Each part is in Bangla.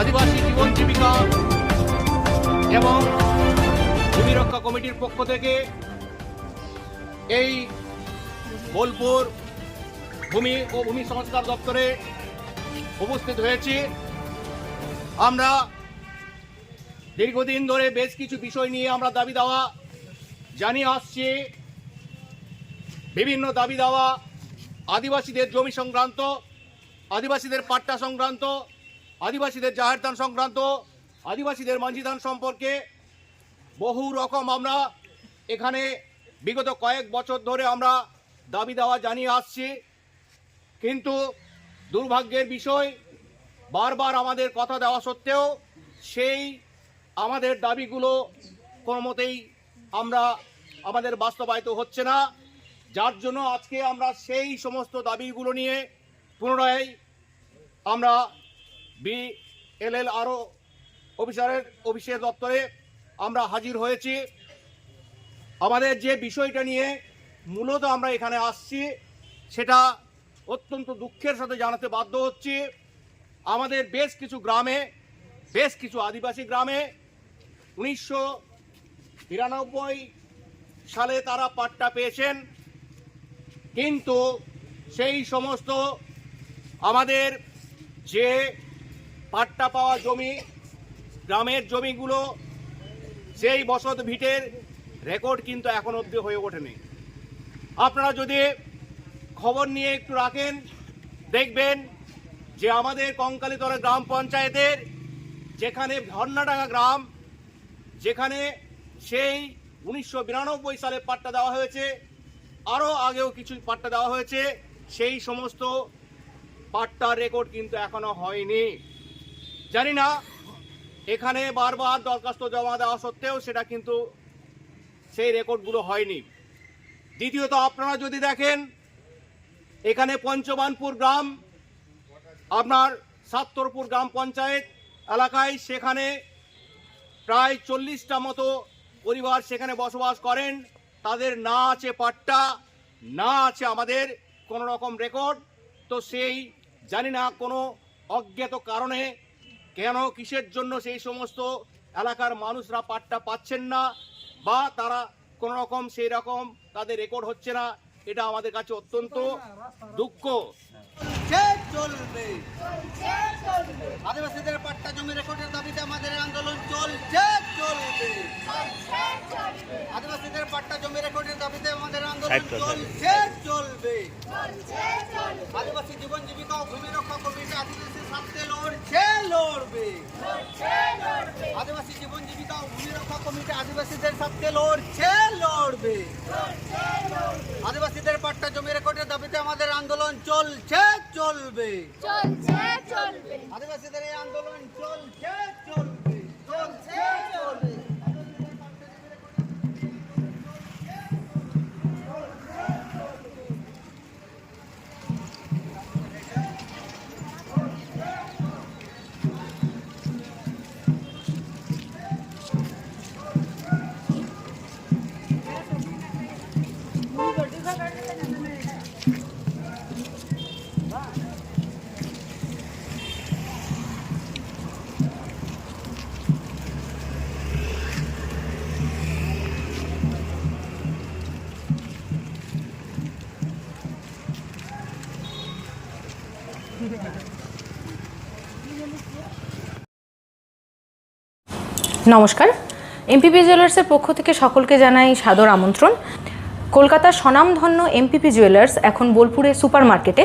আদিবাসী জীবন জীবিকা এবং ভূমি রক্ষা কমিটির পক্ষ থেকে এই বোলপুর ভূমি ও ভূমি সংস্কার দপ্তরে উপস্থিত হয়েছি। আমরা দীর্ঘদিন ধরে বেশ কিছু বিষয় নিয়ে আমরা দাবি দেওয়া জানিয়ে আসছি। বিভিন্ন দাবি দেওয়া আদিবাসীদের জমি সংক্রান্ত, আদিবাসীদের পাট্টা সংক্রান্ত আদিবাসীদের জাহেরদান সংক্রান্ত, আদিবাসীদের মাঝিদান সম্পর্কে বহু রকম আমরা এখানে বিগত কয়েক বছর ধরে আমরা দাবি দেওয়া জানিয়ে আসছি। কিন্তু দুর্ভাগ্যের বিষয়, বারবার আমাদের কথা দেওয়া সত্ত্বেও সেই আমাদের দাবিগুলো কোনো মতেই আমরা আমাদের বাস্তবায়িত হচ্ছে না। যার জন্য আজকে আমরা সেই সমস্ত দাবিগুলো নিয়ে পুনরায় আমরা বি এল এল আরও অফিসারের অফিসের দপ্তরে আমরা হাজির হয়েছি। আমাদের যে বিষয়টা নিয়ে মূলত আমরা এখানে আসছি, সেটা অত্যন্ত দুঃখের সাথে জানাতে বাধ্য হচ্ছি। আমাদের বেশ কিছু গ্রামে, বেশ কিছু আদিবাসী গ্রামে উনিশশো বিরানব্বই সালে তারা পাট্টা পেয়েছেন। কিন্তু সেই সমস্ত আমাদের যে পাট্টা পাওয়া জমি, গ্রামের জমিগুলো, সেই বসত ভিটের রেকর্ড কিন্তু এখন অবধি হয়ে ওঠেনি। আপনারা যদি খবর নিয়ে একটু রাখেন, দেখবেন যে আমাদের কঙ্কালীতলা গ্রাম পঞ্চায়েতের যেখানে ঝর্ণাডাঙ্গা গ্রাম, যেখানে সেই উনিশশো বিরানব্বই সালে পাট্টা দেওয়া হয়েছে, আরও আগেও কিছু পাট্টা দেওয়া হয়েছে, সেই সমস্ত পাট্টার রেকর্ড কিন্তু এখনও হয়নি। জানি না, এখানে বারবার দরখাস্ত জমা দেওয়া সত্ত্বেও সেটা কিন্তু সেই রেকর্ডগুলো হয়নি। দ্বিতীয়ত, আপনারা যদি দেখেন, এখানে পঞ্চবানপুর গ্রাম, আপনার সাত্তরপুর গ্রাম পঞ্চায়েত এলাকায় সেখানে প্রায় চল্লিশটা মতো পরিবার সেখানে বসবাস করেন। তাদের না আছে পাট্টা, না আছে আমাদের কোনো রকম রেকর্ড। তো সেই জানি না কোনো অজ্ঞাত কারণে কেন কিসের জন্য সেই সমস্ত এলাকার মানুষরা পাট্টা পাচ্ছেন না? বা তারা কোনো রকম সেই রকম তাদের রেকর্ড হচ্ছে না? এটা আমাদের কাছে অত্যন্ত দুঃখ। চলবে। আদিবাসীদের পাট্টা জমি রেকর্ডের দাবিতে আমাদের আন্দোলন চলছে, চলবে। আদিবাসীদের পাট্টা জমি রেকর্ডের দাবিতে আমাদের আন্দোলন চলছে চলবে। আদিবাসী জীবন জীবিকা ও ভূমি রক্ষা কমিটি আদিবাসী স্বার্থে লড়ছে লড়বে। আদিবাসী জীবন জীবিকা ও ভূমি রক্ষা কমিটি আদিবাসীদের স্বার্থে লড়ছে লড়বে। আদিবাসীদের পাট্টা জমি রেকর্ডের দাবিতে আমাদের আন্দোলন চলছে চলবে। চলছে চলবে। আদিবাসীদের এই আন্দোলন চলছে চলবে। চলছে চলবে। নমস্কার। এমপিপি জুয়েলার্সের পক্ষ থেকে সকলকে জানাই সাদর আমন্ত্রণ। কলকাতার স্বনামধন্য এমপিপি জুয়েলার্স এখন বোলপুরে সুপার মার্কেটে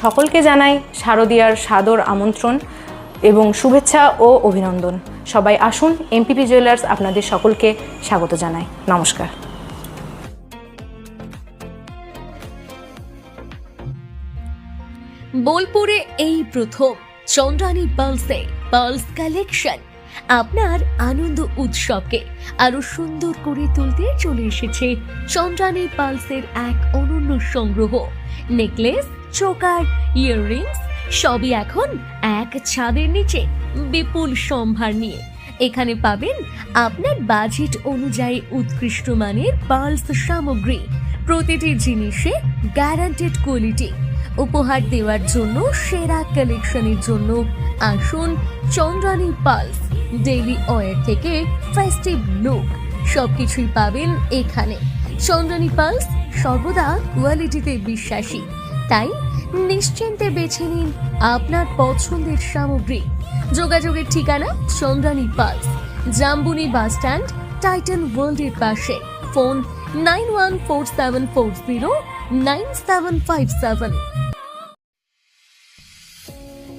সকলকে জানাই শারদীয়ার সাদর আমন্ত্রণ এবং শুভেচ্ছা ও অভিনন্দন। সবাই আসুন এমপিপি জুয়েলার্স আপনাদের সকলকে স্বাগত জানাই। নমস্কার। বোলপুরে এই প্রথম চন্দ্রানী পার্লসে পার্লস কালেকশন। আপনার আনন্দ উৎসবকে আরও সুন্দর করে তুলতে চলে এসেছে চন্দ্রানী পালসের এক অনন্য সংগ্রহ। নেকলেস, চোকার, ইয়াররিংস সবই এখন এক ছাদের নিচে বিপুল সম্ভার নিয়ে। এখানে পাবেন আপনার বাজেট অনুযায়ী উৎকৃষ্ট মানের পালস সামগ্রী। প্রতিটি জিনিসে গ্যারান্টেড কোয়ালিটি উপহার দেওয়ার জন্য সেরা কালেকশনের জন্য আসুন চন্দ্রানী পালস ডেইলি ওয়ার থেকে ফেস্টিভ লুক সবকিছুই পাবেন এখানে। চন্দ্রানী পালস সর্বদা কোয়ালিটিতে বিশ্বাসী। তাই নিশ্চিন্তে বেছে নিন আপনার পছন্দের সামগ্রী। যোগাযোগের ঠিকানা Chandrani Pals Jambuni bus stand, Titan ওয়ার্ল্ডের পাশে। Phone nine one four seven four zero nine seven five seven.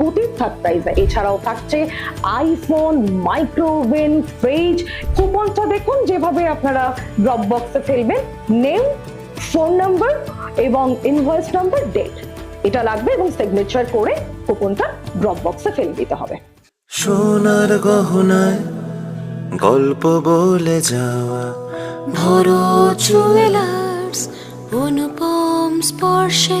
Scooty third প্রাইজে এছাড়াও থাকছে আইফোন মাইক্রোওভেন ফ্রিজ কুপনটা দেখুন, যেভাবে আপনারা ড্রপ বক্সে ফেলবেন নেম ফোন নাম্বার এবং ইনভয়েস নাম্বার ডেট এটা লাগবে এবং সিগনেচার করে কুপনটা ড্রপ বক্সে ফেলে দিতে হবে। সোনার গহনায় গল্প বলে যাওয়া, ভরো জুয়েলার্স অনুপম স্পর্শে।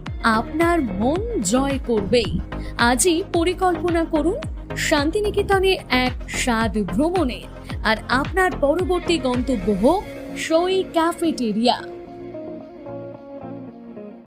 আপনার মন জয় করবেই। আজই পরিকল্পনা করুন শান্তিনিকেতনে এক স্বাদ ভ্রমণে আর আপনার পরবর্তী গন্তব্য হোক সই ক্যাফেটেরিয়া।